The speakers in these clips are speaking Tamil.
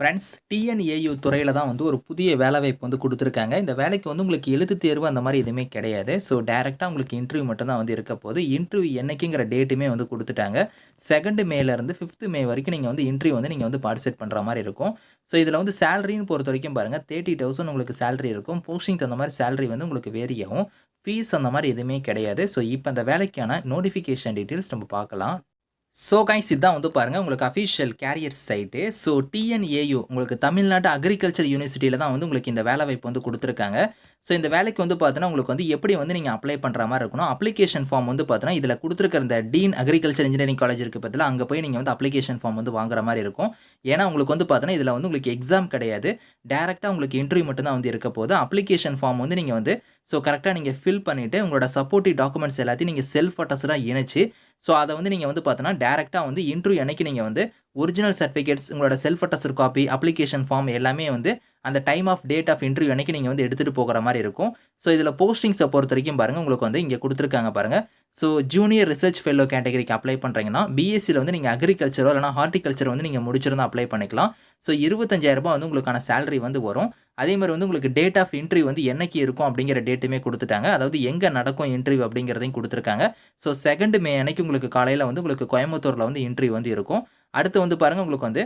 ஃப்ரெண்ட்ஸ் டிஎன்ஏயு துறையில் தான் வந்து ஒரு புதிய வேலைவாய்ப்பு வந்து கொடுத்துருக்காங்க. இந்த வேலைக்கு வந்து உங்களுக்கு எழுத்து தேர்வு அந்த மாதிரி எதுவுமே கிடையாது. ஸோ டேரெக்டாக உங்களுக்கு இன்டர்வியூ மட்டும் தான் வந்து இருக்க போகுது. இன்டர்வியூ என்றைக்குங்கிற டேட்டுமே வந்து கொடுத்துட்டாங்க. செகண்ட் மேலேருந்து ஃபிஃப்த் மே வரைக்கும் நீங்கள் வந்து இன்டர்வியூ வந்து நீங்கள் வந்து பார்ட்டிசிபேட் பண்ணுற மாதிரி இருக்கும். ஸோ இதில் வந்து சேலரின்னு பொறுத்த வரைக்கும் பாருங்கள் தேர்ட்டி தௌசண்ட் உங்களுக்கு சேலரி இருக்கும். போஸ்டிங் தகுந்த மாதிரி சேலரி வந்து உங்களுக்கு வேரி ஆகும். ஃபீஸ் அந்த மாதிரி எதுவுமே கிடையாது. ஸோ இப்போ அந்த வேலைக்கான நோட்டிஃபிகேஷன் டீட்டெயில்ஸ் நம்ம பார்க்கலாம். ஸோ கைஸ் இதான் வந்து பாருங்கள் உங்களுக்கு official career site so TNAU உங்களுக்கு தமிழ்நாடு அக்ரிகல்ச்சர் யூனிவர்சிட்டியில் தான் வந்து உங்களுக்கு இந்த வேலை வாய்ப்பு வந்து கொடுத்துருக்காங்க. ஸோ இந்த வேலைக்கு வந்து பார்த்தீங்கன்னா உங்களுக்கு வந்து எப்படி வந்து நீங்கள் அப்ளை பண்ணுற மாதிரி இருக்கணும் அப்ளிகேஷன் ஃபார்ம் வந்து பார்த்தீங்கன்னா இதில் கொடுத்துருக்க இந்த டீன் அக்ரிகல்ச்சர் இன்ஜினியரிங் காலேஜ் இருக்குது பதில் அங்கே போய் நீங்கள் வந்து அப்ளிகேஷன் ஃபார்ம் வந்து வாங்குற மாதிரி இருக்கும். ஏன்னா உங்களுக்கு வந்து பார்த்தீங்கன்னா இதில் வந்து உங்களுக்கு எக்ஸாம் கிடையாது. டேரெக்டாக உங்களுக்கு இன்டர்வியூ மட்டும் தான் வந்து இருக்க போது அப்ளிகேஷன் ஃபார்ம் வந்து நீங்கள் வந்து ஸோ கரெக்டாக நீங்கள் ஃபில் பண்ணிவிட்டு உங்களோட சப்போர்ட்டிவ் டாக்குமெண்ட்ஸ் எல்லாத்தையும் நீங்கள் செல்ஃப் அட்டஸ்டாக இணைச்சு ஸோ அதை வந்து நீங்கள் வந்து பார்த்தோன்னா டேரெக்டாக வந்து இன்டர்வியூ அன்னைக்கு நீங்கள் வந்து ஒரிஜினல் சர்டிஃபிகேட்ஸ் உங்களோட self attested copy application form எல்லாமே வந்து அந்த time of date of interview அன்றைக்கி நீங்கள் வந்து எடுத்துகிட்டு போகிற மாதிரி இருக்கும். ஸோ இதில் போஸ்டிங்ஸை பொறுத்த வரைக்கும் பாருங்கள் உங்களுக்கு வந்து இங்கே கொடுத்துருக்காங்க பாருங்கள் ஸோ ஜூனியர் ரிசர்ச் ஃபெல்லோ கேட்டகரிக்கு அப்ளை பண்ணுறீங்கன்னா பிஎஸ்சியில் வந்து நீங்கள் அக்ரிகல்ச்சரோ இல்லைனா ஹார்டிகல்ச்சர் வந்து நீங்கள் முடிச்சிருந்தா அப்ளை பண்ணிக்கலாம். ஸோ இருபத்தஞ்சாயிரரூபா வந்து உங்களுக்கான சேலரி வந்து வரும். அதே மாதிரி வந்து உங்களுக்கு டேட் ஆஃப் இன்டர்வியூ வந்து என்னைக்கு இருக்கும் அப்படிங்கிற டேட்டுமே கொடுத்துட்டாங்க. அதாவது எங்கே நடக்கும் இன்டர்வியூ அப்படிங்கிறதையும் கொடுத்துருக்காங்க. ஸோ செகண்ட் மே அன்னைக்கு உங்களுக்கு காலையில் வந்து உங்களுக்கு கோயம்புத்தூரில் வந்து இன்டர்வியூ வந்து இருக்கும். அடுத்து வந்து பாருங்கள் உங்களுக்கு வந்து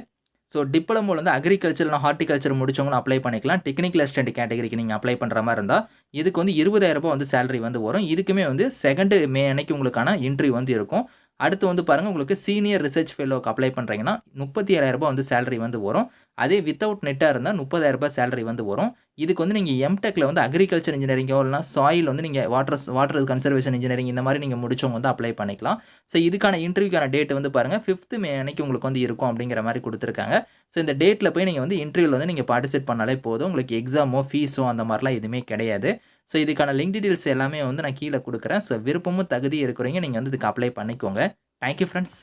ஸோ டிப்ளமோவில் வந்து அக்ரிகல்ச்சர் ஹார்டிகல்ச்சர் முடிச்சவங்களும் அப்ளை பண்ணிக்கலாம். டெக்னிக்கல் அசிஸ்டன்ட் கேட்டகரிக்கு நீங்கள் அப்ளை பண்ணுற மாதிரி இருந்தால் இதுக்கு வந்து இருபதாயிரம் ரூபாய் வந்து சேலரி வந்து வரும். இதுக்குமே வந்து செகண்ட் மே அன்னைக்கு உங்களுக்கான இன்டர்வியூ வந்து இருக்கும். அடுத்து வந்து பாருங்கள் உங்களுக்கு சீனியர் ரிசர்ச் ஃபெல்லோக்கு அப்ளை பண்ணுறீங்கன்னா முப்பத்தி ஏழாயிரரூபா வந்து சேலரி வந்து வரும். அதே வித்தவுட் நெட்டாக இருந்தால் முப்பதாயிரரூபா சேலரி வந்து வரும். இதுக்கு வந்து நீங்கள் எம்டெக்கில் வந்து அக்ரிகல்ச்சர் இன்ஜினியரிங்கோ இல்லைனா சாயில் வந்து நீங்கள் வாட்டர் வாட்டர் கன்சர்வேஷன் இன்ஜினியரிங் இந்த மாதிரி நீங்கள் முடிச்சவங்க வந்து அப்ளை பண்ணிக்கலாம். ஸோ இதுக்கான இன்டர்வியூக்கான டேட் வந்து பாருங்கள் ஃபிஃப்த்து மே அன்னைக்கு உங்களுக்கு வந்து இருக்கும் அப்படிங்கிற மாதிரி கொடுத்துருக்காங்க. ஸோ இந்த டேட்டில் போய் நீங்கள் வந்து இன்டர்வியூவில் வந்து நீங்கள் பார்ட்டிசிபேட் பண்ணாலே போதும். உங்களுக்கு எக்ஸாமோ ஃபீஸோ அந்த மாதிரிலாம் எதுவுமே கிடையாது. ஸோ இதுக்கான லிங்க் டீட்டெயில்ஸ் எல்லாமே வந்து நான் கீழே கொடுக்குறேன். ஸோ விருப்பமும் தகுதி இருக்கிறவங்க நீங்கள் வந்து இதுக்கு அப்ளை பண்ணிக்கோங்க. Thank you friends